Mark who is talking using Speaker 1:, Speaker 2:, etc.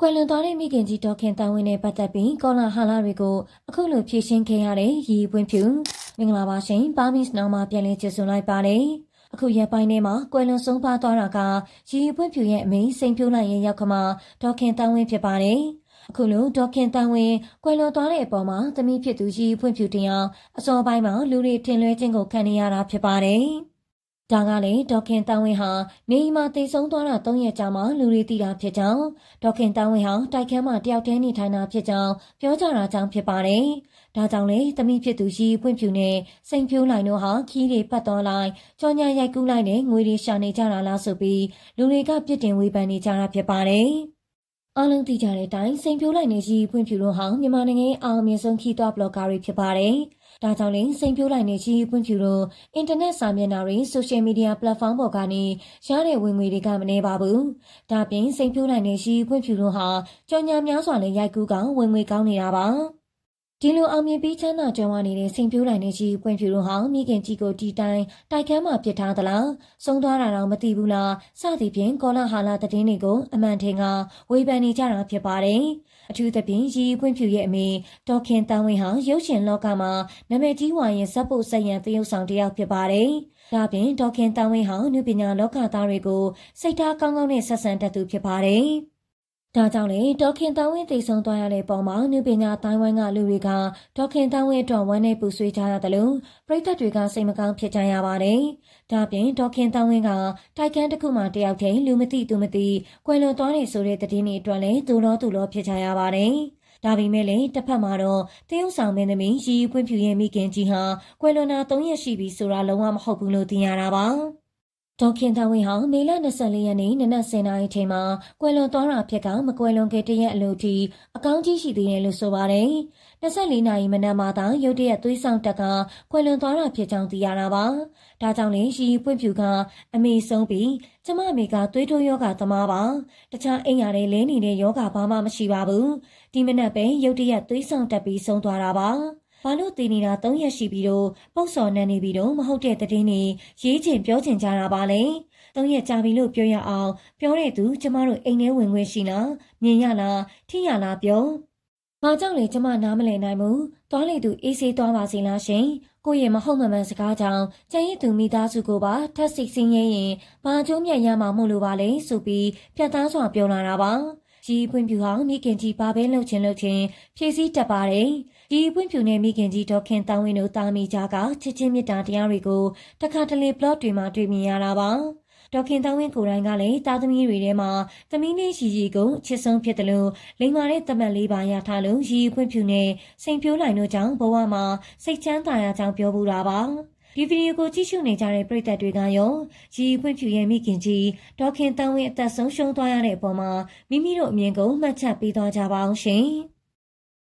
Speaker 1: ကွယ်လွန်သွားတဲ့မိခင်ကြီးဒေါက်ခင်တန်ဝင်းနဲ့ပတ်သက်ပြီးကောလာဟာလာတွေကိုအခုလိုဖြည့်ရှင်းခဲ့ရတဲ့ရည်ပွင့်ဖြူမင်္ဂလာပါရှင်ပါမစ်နောင်မှာပြန်လည်ကျေစွန်လိုက်ပါတယ်အခုရက်ပိုင်းထဲမှာကွယ်လွန်ဆုံးပါသွားတာကရည်ပွင့်ဖြူရဲ့အမေစိန်ဖြိုးလိုက်ရဲ့ရောက်ခမဒေါက်ခင်တန်ဝင်းဖြစ်ပါတယ်အခုလိုဒေါက်ခင်တန်ဝင်းကွယ်လွန်သွားတဲ့အပေါ်မှာသမီးဖြစ်သူရည်ပွင့်ဖြူတင်အောင်အစောပိုင်းမှာလူတွေထင်လွဲခြင်းကိုခံနေရတာဖြစ်ပါတယ် ဒါကလည်းဒေါခင်တန်ဝင်းဟာနေအိမ်မှာတည်ဆုံးသွားတာ၃ရက်ကြာမှလူတွေသိတာဖြစ်ကြောင်းဒေါခင်တန်ဝင်းဟာတိုက်ခန်းမှာတယောက်တည်းနေထိုင်တာဖြစ်ကြောင်းပြောကြတာကြောင့်ဖြစ်ပါတယ်။ဒါကြောင့်လေသမီးဖြစ်သူရီပွင့်ဖြူနဲ့စိန်ဖြိုးလိုက်တို့ဟာခီးတွေပတ်တော်လိုက်ကြော်ညာရိုက်ကူးလိုက်နဲ့ငွေတွေရှာနေကြတာလားဆိုပြီးလူတွေကပြစ်တင်ဝေဖန်နေကြတာဖြစ်ပါတယ်။ အားလုံးသိကြတဲ့အတိုင်းစိန်ဖြိုးလိုက်နေရီပွင့်ဖြူတို့ဟာမြန်မာနိုင်ငံရဲ့အောင်အမြင့်ဆုံးခီးသွွားဘလော့ဂါတွေဖြစ်ပါတယ်။ဒါကြောင့်လည်းစိန်ပြိုးလိုက်နေကြီးပွင့်ဖြူတို့အင်တာနက်စာမျက်နှာတွေဆိုရှယ်မီဒီယာပလက်ဖောင်းပေါ်ကနေရတဲ့ဝင်ငွေတွေကမနေပါဘူး။ဒါပြင်စိန်ပြိုးလိုက်နေကြီးပွင့်ဖြူတို့ဟာကြော်ညာများစွာနဲ့ရိုက်ကူးကောင်ဝင်ငွေကောင်းနေတာပါ။ ဒီလိုအောင်မြင်ပြီးချမ်းသာကြွယ်ဝနေတဲ့စိန်ပြိုးလိုက်နေကြီးပွင့်ဖြူတို့ဟာမိခင်ကြီးကိုတီတိုင်းတိုက်ခန်းမှာပြစ်ထားသလားဆုံးသွားတာတော့မသိဘူးလားစသည်ဖြင့်ကောလာဟာလာသတင်းတွေကိုအမှန်ထင်ကဝေဖန်နေကြတာဖြစ်ပါတယ်။အထူးသဖြင့်ရီပွင့်ဖြူရဲ့အမေဒေါခင်တန်ဝင်းဟာရုပ်ရှင်လောကမှာနာမည်ကြီးဝါရင်ဇက်ပုတ်ဆက်ရန်တရုပ်ဆောင်တစ်ယောက်ဖြစ်ပါတယ်။ဒါပြင်ဒေါခင်တန်ဝင်းဟာနုပညာလောကသားတွေကိုစိတ်ထားကောင်းကောင်းနဲ့ဆက်ဆံတတ်သူဖြစ်ပါတယ်။ ဒါကြောင့်လေဒေါခင်တန်ဝင်းတည်ဆုံသွားရတဲ့ပုံမှာနုပညာတိုင်းဝိုင်းကလူတွေကဒေါခင်တန်ဝင်းအတွက်ဝမ်းနဲ့ပူဆွေးကြရတယ်လို့ပရိသတ်တွေကစိတ်မကောင်းဖြစ်ကြရပါတယ်။ဒါပြင်ဒေါခင်တန်ဝင်းကတိုက်ခန်းတစ်ခုမှတယောက်တည်းလူမသိသူမသိကွယ်လွန်သွားနေဆိုတဲ့သတင်းတွေအတွက်လည်းဒူလောဒူလောဖြစ်ကြရပါတယ်။ဒါပေမဲ့လည်းတစ်ဖက်မှာတော့တရုတ်ဆောင်မင်းသမီးရီပွင့်ဖြူရဲ့မိခင်ကြီးဟာကွယ်လွန်တာ၃ရက်ရှိပြီဆိုတာလုံးဝမဟုတ်ဘူးလို့သိရတာပါ။ ဒေါခင်တဝင်းဟာမေလ24ရက်နေ့နနက်10:00နာရီချိန်မှာကွယ်လွန်သွားတာဖြစ်ကမကွယ်လွန်ခဲ့တဲ့ရက်အလို့ထိအကောင်းကြီးရှိသေးတယ်လို့ဆိုပါတယ်။24နာရီမနက်မှသာရုတ်တရက်သွေးဆောင်တက်ကကွယ်လွန်သွားတာဖြစ်ကြောင်းသိရတာပါ။ဒါကြောင့်လေရီပွင့်ဖြူကအမေဆုံးပြီးကျမအမေကသွေးတိုးယောဂသမားပါ။တခြားအိမ်ရတဲ့လဲနေတဲ့ယောဂဘာမှမရှိပါဘူး။ဒီမနက်ပဲရုတ်တရက်သွေးဆောင်တက်ပြီးဆုံးသွားတာပါ။ ဘာလို့တည်နေတာ၃ရက်ရှိပြီးတော့ပုတ်စော်နန်းနေပြီးတော့မဟုတ်တဲ့တဲ့င်းတွေရေးချင်ပြောချင်ကြတာပါလေ၃ရက်ကြာပြီလို့ပြောရအောင်ပြောတဲ့သူကျမတို့အိမ်ထဲဝင်ခွင့်ရှိလားမြင်ရလားထိရလားပြောဘာကြောင့်လဲကျမနားမလည်နိုင်ဘူးသွားလေသူအေးဆေးသွားပါစေလားရှင်ကိုရဲ့မဟုတ်မမှန်စကားကြောင့်ကျန်ရည်သူမိသားစုကိုပါထက်စိတ်စင်းရဲရင်ဘာကျိုးမြတ်ရမှာမို့လို့ပါလဲဆိုပြီးပြတ်သားစွာပြောလာတာပါ ကြီးပွင့်ပြူဟောင်းမိခင်ကြီးဘာပဲလှုပ်ချင်လှုပ်ချင်ဖြည့်စည်းတတ်ပါတယ်ဒီပွင့်ဖြူနဲ့မိခင်ကြီးဒေါခင်တောင်းဝင်းတို့တာမီကြားကချစ်ချင်းမြတ်တာတရားတွေကိုတခါတလေ plot တွေမှာတွေ့မြင်ရတာပါဒေါခင်တောင်းဝင်းကိုယ်တိုင်ကလည်းတာသမီတွေထဲမှာသမီးလေးရီရီကိုချစ်ဆုံးဖြစ်တယ်လို့လိမ္မာတဲ့တမတ်လေးပါရထားလို့ရီပွင့်ဖြူနဲ့စိန်ဖြိုးလိုက်တို့ကြောင့်ဘဝမှာစိတ်ချမ်းသာရကြောင်းပြောပူတာပါ ဒီဗီဒီယိုကိုကြည့်ရှုနေကြတဲ့ပရိသတ်တွေကရောရီဖွင့်ဖြူရဲ့မိခင်ကြီးဒေါခင်တန်းဝင်းအသက်ဆုံးရှုံးသွားရတဲ့အပေါ်မှာမိမိတို့အမြင်ကိုမှတ်ချက်ပေးသွားကြပါအောင်ရှင်။